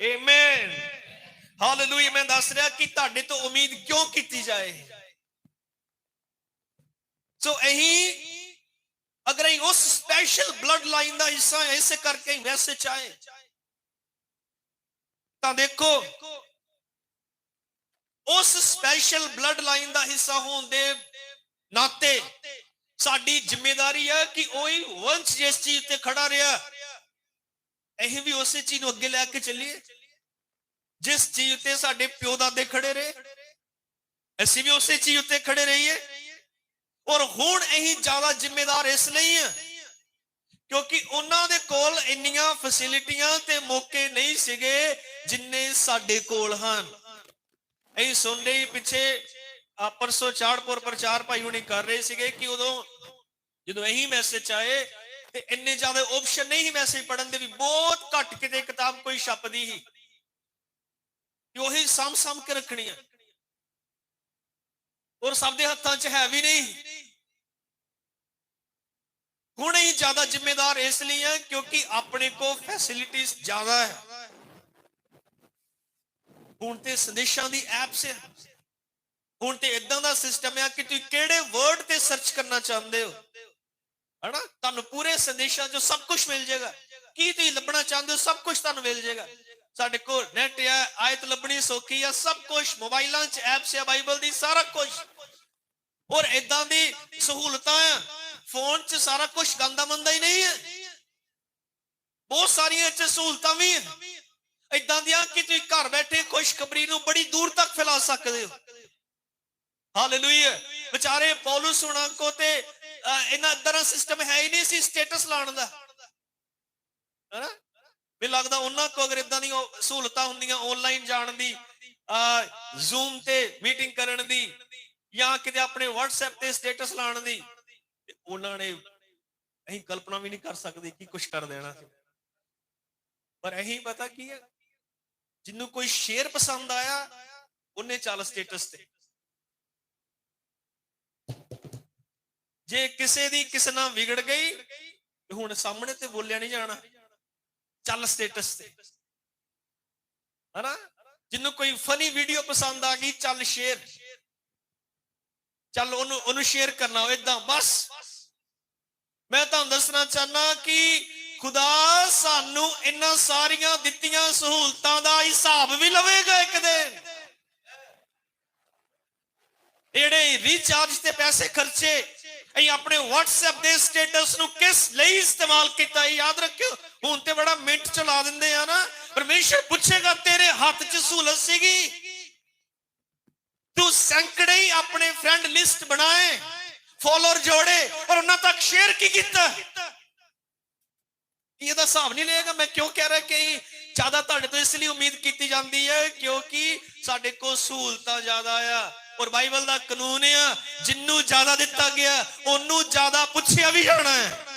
Amen hallelujah ਮੈਂ ਦੱਸ ਰਿਹਾ ਕਿ ਤੁਹਾਡੇ ਤੋਂ ਉਮੀਦ ਕਿਉਂ ਕੀਤੀ ਜਾਏ? ਸੋ ਅਹੀਂ ਅਗਰ ਅਸੀਂ ਉਸ ਸਪੈਸ਼ਲ ਬਲੱਡ ਲਾਈਨ ਦਾ ਹਿੱਸਾ ਹਾਂ, ਇਸੇ ਕਰਕੇ ਮੈਸੇਜ ਆਏ। ਤਾਂ ਦੇਖੋ, ਉਸ ਸਪੈਸ਼ਲ ਬਲੱਡ ਲਾਈਨ ਦਾ ਹਿੱਸਾ ਹੋਣ ਦੇ ਨਾਤੇ ਸਾਡੀ ਜ਼ਿੰਮੇਵਾਰੀ ਹੈ ਕਿ ਉਹੀ ਵੰਸ਼ ਜਿਸ ਚੀਜ਼ ਤੇ ਖੜਾ ਰਿਹਾ ਅਸੀਂ ਵੀ ਉਸੇ ਚੀਜ਼ ਨੂੰ ਅੱਗੇ ਲੈ ਕੇ ਚੱਲੀਏ। ਜਿਸ ਚੀਜ਼ ਤੇ ਸਾਡੇ ਪਿਓ ਦਾਦੇ ਖੜੇ ਰਹੇ, ਅਸੀਂ ਵੀ ਉਸੇ ਚੀਜ਼ ਉੱਤੇ ਖੜੇ ਰਹੀਏ। ਔਰ ਹੁਣ ਅਸੀਂ ਜ਼ਿਆਦਾ ਜ਼ਿੰਮੇਦਾਰ ਇਸ ਲਈ ਹਾਂ, ਕਿਉਂਕਿ ਉਹਨਾਂ ਦੇ ਕੋਲ ਇੰਨੀਆਂ ਫੈਸਿਲਿਟੀਆਂ ਤੇ ਮੌਕੇ ਨਹੀਂ ਸੀਗੇ ਜਿੰਨੇ ਸਾਡੇ ਕੋਲ ਹਨ। ਅਸੀਂ ਸੁਣਦੇ ਹੀ ਪਿੱਛੇ ਆ ਪਰਸੋਂ ਚਾੜਪੁਰ ਪ੍ਰਚਾਰ ਭਾਈ ਹੁਣੀ ਕਰ ਰਹੇ ਸੀਗੇ ਕਿ ਉਦੋਂ ਜਦੋਂ ਇਹੀ ਮੈਸੇਜ ਆਏ ਤੇ ਇੰਨੇ ਜ਼ਿਆਦਾ ਆਪਸ਼ਨ ਨਹੀਂ ਸੀ ਮੈਸੇਜ ਪੜਨ ਦੇ ਵੀ, ਬਹੁਤ ਘੱਟ ਕਿਤੇ ਕਿਤਾਬ ਕੋਈ ਛਪਦੀ ਹੀ ਕਿ ਉਹੀ ਸਾਂਭ ਸਾਂਭ ਕੇ ਰੱਖਣੀ ਆ। ਔਰ ਸਭ ਦੇ ਹੱਥਾਂ 'ਚ ਹੈ ਵੀ ਨਹੀਂ। ਹੁਣ ਹੀ ਜ਼ਿਆਦਾ ਜ਼ਿੰਮੇਦਾਰ ਇਸ ਲਈ ਹੈ ਕਿਉਂਕਿ ਆਪਣੇ ਕੋ ਫੈਸਿਲਿਟੀਆਂ ਜ਼ਿਆਦਾ ਹੈ। ਹੁਣ ਤੇ ਸੰਦੇਸ਼ਾਂ ਦੀ ਐਪਸ ਹੈ ਹੁਣ ਤੇ ਇਦਾਂ ਦਾ ਸਿਸਟਮ ਹੈ ਕਿ ਤੁਸੀਂ ਕਿਹੜੇ ਵਰਡ ਤੇ ਸਰਚ ਕਰਨਾ ਚਾਹੁੰਦੇ ਹੋ? ਸੰਦੇਸ਼ਾਂ 'ਚੋਂ ਸਭ ਕੁਝ ਮਿਲ ਜਾਏਗਾ। ਕੀ ਤੁਸੀਂ ਲੱਭਣਾ ਚਾਹੁੰਦੇ ਹੋ, ਸਭ ਕੁਝ ਤੁਹਾਨੂੰ ਮਿਲ ਜਾਏਗਾ। ਸਾਡੇ ਕੋਲ ਨੈਟ ਹੈ ਆਇਤ ਲੱਭਣੀ ਸੌਖੀ ਆ, ਸਭ ਕੁਝ ਮੋਬਾਈਲਾਂ 'ਚ ਐਪਸ ਹੈ ਬਾਈਬਲ ਦੀ, ਸਾਰਾ ਕੁਝ ਔਰ ਇਦਾਂ ਦੀ ਸਹੂਲਤਾਂ ਆ ਫੋਨ 'ਚ ਸਾਰਾ ਕੁਝ ਗੰਦਾ ਮੰਦਾ ਹੀ ਨਹੀਂ ਹੈ ਬਹੁਤ ਸਾਰੀਆਂ ਇਹ 'ਚ ਸਹੂਲਤਾਂ ਵੀ ਹੈ ਇਦਾਂ ਦੀਆਂ ਕਿ ਤੁਸੀਂ ਘਰ ਬੈਠੇ ਖੁਸ਼ਖਬਰੀ ਨੂੰ ਬੜੀ ਦੂਰ ਤੱਕ ਫੈਲਾ ਸਕਦੇ ਹੋ। ਹਾਲੇਲੂਇਆ ਵਿਚਾਰੇ ਪੌਲਸ ਹੁਣਾਂ ਕੋ ਤੇ ਇਹਨਾਂ ਤਰ੍ਹਾਂ ਸਿਸਟਮ ਹੈ ਹੀ ਨਹੀਂ ਸੀ ਸਟੇਟਸ ਲਾਉਣ ਦਾ। ਹੈਨਾ? ਵੀ ਲੱਗਦਾ ਉਹਨਾਂ ਕੋ ਅਗਰ ਇਦਾਂ ਦੀਆਂ ਸਹੂਲਤਾਂ ਹੁੰਦੀਆਂ ਆਨਲਾਈਨ ਜਾਣ ਦੀ ਜ਼ੂਮ ਤੇ ਮੀਟਿੰਗ ਕਰਨ ਦੀ, ਜਾਂ ਕਿਤੇ ਆਪਣੇ WhatsApp ਤੇ ਸਟੇਟਸ ਲਾਉਣ ਦੀ ਉਹਨਾਂ ਨੇ ਅਸੀਂ ਕਲਪਨਾ ਵੀ ਨਹੀਂ ਕਰ ਸਕਦੇ ਕੀ ਕੁਝ ਕਰ ਦੇਣਾ ਸੀ। ਪਰ ਅਸੀਂ ਪਤਾ ਕੀ ਹੈ? ਜਿੰਨੂੰ ਕੋਈ ਸ਼ੇਰ ਪਸੰਦ ਆਇਆ, ਉਹਨੇ ਚੱਲ ਸਟੇਟਸ ਤੇ। ਜੇ ਕਿਸੇ ਦੀ ਕਿਸੇ ਨਾਲ ਵਿਗੜ ਗਈ ਹੁਣ ਸਾਹਮਣੇ ਤੇ ਬੋਲਿਆ ਨਹੀਂ ਜਾਣਾ। ਚੱਲ ਸਟੇਟਸ ਤੇ। ਹਨਾ? ਜਿੰਨੂੰ ਕੋਈ ਫਨੀ ਵੀਡੀਓ ਪਸੰਦ ਆ ਗਈ, ਚੱਲ ਸ਼ੇਅਰ ਚੱਲ ਉਹਨੂੰ ਉਹਨੂੰ ਸ਼ੇਅਰ ਕਰਨਾ ਉਹ ਇਦਾਂ ਬਸ। ਮੈਂ ਤੁਹਾਨੂੰ ਦੱਸਣਾ ਚਾਹਨਾ ਕਿ ਖੁਦਾ ਸਾਨੂੰ ਇਹਨਾਂ ਸਾਰੀਆਂ ਦਿੱਤੀਆਂ ਸਹੂਲਤਾਂ ਦਾ ਹਿਸਾਬ ਵੀ ਲਵੇਗਾ ਇੱਕ ਦਿਨ। ਜਿਹੜੇ ਰੀਚਾਰਜ ਤੇ ਪੈਸੇ ਖਰਚੇ ਅਸੀਂ ਆਪਣੇ WhatsApp ਦੇ ਸਟੇਟਸ ਨੂੰ ਕਿਸ ਲਈ ਇਸਤੇਮਾਲ ਕੀਤਾ ਯਾਦ ਰੱਖਿਓ, ਹੁਣ ਤੇ ਬੜਾ ਮਿੰਟ ਚਲਾ ਦਿੰਦੇ ਆ ਨਾ। ਪਰਮੇਸ਼ਰ ਪੁੱਛੇਗਾ, ਤੇਰੇ ਹੱਥ 'ਚ ਸਹੂਲਤ ਸੀਗੀ? ਤੂੰ ਸੈਂਕੜੇ ਹੀ ਆਪਣੇ ਫਰੈਂਡ ਲਿਸਟ ਬਣਾਏ ਫੋਲੋਅਰ ਜੋੜੇ ਔਰ ਉਹਨਾਂ ਤੱਕ ਸ਼ੇਅਰ ਕੀ ਕੀਤਾ? ਇਹਦਾ ਹਿਸਾਬ ਨਹੀਂ ਲਏਗਾ ਮੈਂ ਕਿਉਂ ਕਹਿ ਰਿਹਾ ਕਿ ਜ਼ਿਆਦਾ ਤੁਹਾਡੇ ਤੋਂ ਇਸ ਲਈ ਉਮੀਦ ਕੀਤੀ ਜਾਂਦੀ ਹੈ ਕਿਉਂਕਿ ਸਾਡੇ ਕੋਲ ਸਹੂਲਤਾਂ ਜ਼ਿਆਦਾ ਆ ਔਰ ਬਾਈਬਲ ਦਾ ਕਾਨੂੰਨ ਜ਼ਿਆਦਾ ਦਿੱਤਾ ਗਿਆ ਉਹਨੂੰ ਜ਼ਿਆਦਾ ਪੁੱਛਿਆ ਵੀ ਜਾਣਾ ਹੈ।